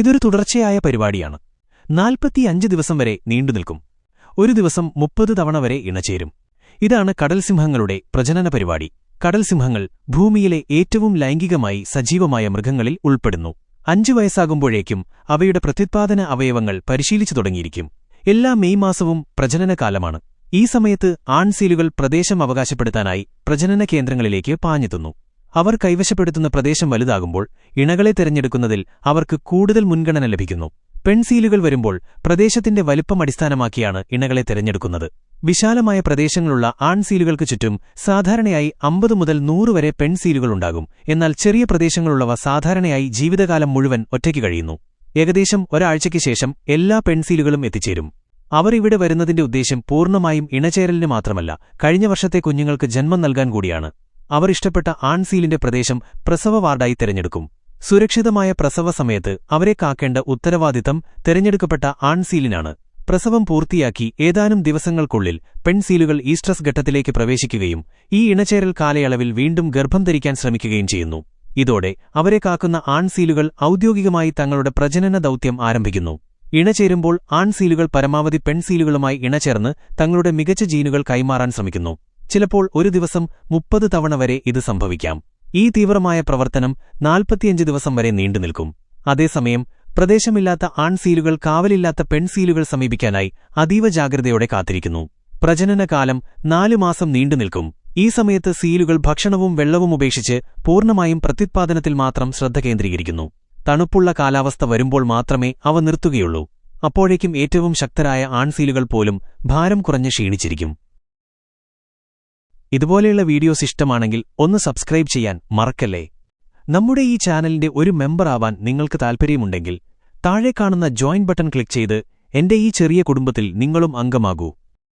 ഇതൊരു തുടർച്ചയായ പരിപാടിയാണ്. നാൽപ്പത്തിയഞ്ച് ദിവസം വരെ നീണ്ടുനിൽക്കും ഒരു ദിവസം മുപ്പത് തവണ വരെ ഇണചേരും. ഇതാണ് കടൽസിംഹങ്ങളുടെ പ്രജനന പരിപാടി. കടൽസിംഹങ്ങൾ ഭൂമിയിലെ ഏറ്റവും ലൈംഗികമായി സജീവമായ മൃഗങ്ങളിൽ ഉൾപ്പെടുന്നു. അഞ്ചു വയസ്സാകുമ്പോഴേക്കും അവയുടെ പ്രത്യുത്പാദന അവയവങ്ങൾ പരിശീലിച്ചു തുടങ്ങിയിരിക്കും. എല്ലാ മെയ് മാസവും പ്രജനനകാലമാണ് ഈ സമയത്ത് ആൺസീലുകൾ പ്രദേശം അവകാശപ്പെടുത്താനായി പ്രജനന കേന്ദ്രങ്ങളിലേക്ക് പാഞ്ഞെത്തുന്നു. അവർ കൈവശപ്പെടുത്തുന്ന പ്രദേശം വലുതാകുമ്പോൾ ഇണകളെ തിരഞ്ഞെടുക്കുന്നതിൽ അവർക്ക് കൂടുതൽ മുൻഗണന ലഭിക്കുന്നു. പെൺസീലുകൾ വരുമ്പോൾ പ്രദേശത്തിന്റെ വലിപ്പം അടിസ്ഥാനമാക്കിയാണ് ഇണകളെ തിരഞ്ഞെടുക്കുന്നത്. വിശാലമായ പ്രദേശങ്ങളുള്ള ആൺസീലുകൾക്ക് ചുറ്റും സാധാരണയായി അമ്പത് മുതൽ നൂറ് വരെ പെൺസീലുകളുണ്ടാകും എന്നാൽ ചെറിയ പ്രദേശങ്ങളുള്ളവ സാധാരണയായി ജീവിതകാലം മുഴുവൻ ഒറ്റയ്ക്ക് കഴിയുന്നു. ഏകദേശം ഒരാഴ്ചയ്ക്ക് ശേഷം എല്ലാ പെൺസീലുകളും എത്തിച്ചേരും. അവർ ഇവിടെ വരുന്നതിന്റെ ഉദ്ദേശ്യം പൂർണമായും ഇണചേരലിന് മാത്രമല്ല കഴിഞ്ഞ വർഷത്തെ കുഞ്ഞുങ്ങൾക്ക് ജന്മം നൽകാൻ കൂടിയാണ്. അവർ ഇഷ്ടപ്പെട്ട ആൺസീലിന്റെ പ്രദേശം പ്രസവ വാർഡായി തിരഞ്ഞെടുക്കും. സുരക്ഷിതമായ പ്രസവ സമയത്ത് അവരെ കാക്കേണ്ട ഉത്തരവാദിത്തം തിരഞ്ഞെടുക്കപ്പെട്ട ആൺസീലിനാണ്. പ്രസവം പൂർത്തിയാക്കി ഏതാനും ദിവസങ്ങൾക്കുള്ളിൽ പെൺസീലുകൾ ഈസ്ട്രസ് ഘട്ടത്തിലേക്ക് പ്രവേശിക്കുകയും ഈ ഇണചേരൽ കാലയളവിൽ വീണ്ടും ഗർഭം ധരിക്കാൻ ശ്രമിക്കുകയും ചെയ്യുന്നു. ഇതോടെ അവരെ കാക്കുന്ന ആൺസീലുകൾ ഔദ്യോഗികമായി തങ്ങളുടെ പ്രജനന ദൗത്യം ആരംഭിക്കുന്നു. ഇണചേരുമ്പോൾ ആൺസീലുകൾ പരമാവധി പെൺസീലുകളുമായി ഇണചേർന്ന് തങ്ങളുടെ മികച്ച ജീനുകൾ കൈമാറാൻ ശ്രമിക്കുന്നു. ചിലപ്പോൾ ഒരു ദിവസം മുപ്പത് തവണ വരെ ഇത് സംഭവിക്കാം. ഈ തീവ്രമായ പ്രവർത്തനം നാൽപ്പത്തിയഞ്ച് ദിവസം വരെ നീണ്ടുനിൽക്കും അതേസമയം പ്രദേശമില്ലാത്ത ആൺസീലുകൾ കാവലില്ലാത്ത പെൺസീലുകൾ സമീപിക്കാനായി അതീവ ജാഗ്രതയോടെ കാത്തിരിക്കുന്നു. പ്രജനനകാലം നാലു മാസം നീണ്ടുനിൽക്കും ഈ സമയത്ത് സീലുകൾ ഭക്ഷണവും വെള്ളവും ഉപേക്ഷിച്ച് പൂർണമായും പ്രത്യുത്പാദനത്തിൽ മാത്രം ശ്രദ്ധ കേന്ദ്രീകരിക്കുന്നു. തണുപ്പുള്ള കാലാവസ്ഥ വരുമ്പോൾ മാത്രമേ അവ നിർത്തുകയുള്ളൂ. അപ്പോഴേക്കും ഏറ്റവും ശക്തരായ ആൺസീലുകൾ പോലും ഭാരം കുറഞ്ഞ് ക്ഷീണിച്ചിരിക്കും. ഇതുപോലെയുള്ള വീഡിയോസ് ഇഷ്ടമാണെങ്കിൽ ഒന്ന് സബ്സ്ക്രൈബ് ചെയ്യാൻ മറക്കല്ലേ? നമ്മുടെ ഈ ചാനലിന്റെ ഒരു മെമ്പർ ആവാൻ നിങ്ങൾക്ക് താൽപ്പര്യമുണ്ടെങ്കിൽ താഴെ കാണുന്ന ജോയിൻ ബട്ടൺ ക്ലിക്ക് ചെയ്ത് എന്റെ ഈ ചെറിയ കുടുംബത്തിൽ നിങ്ങളും അംഗമാകൂ.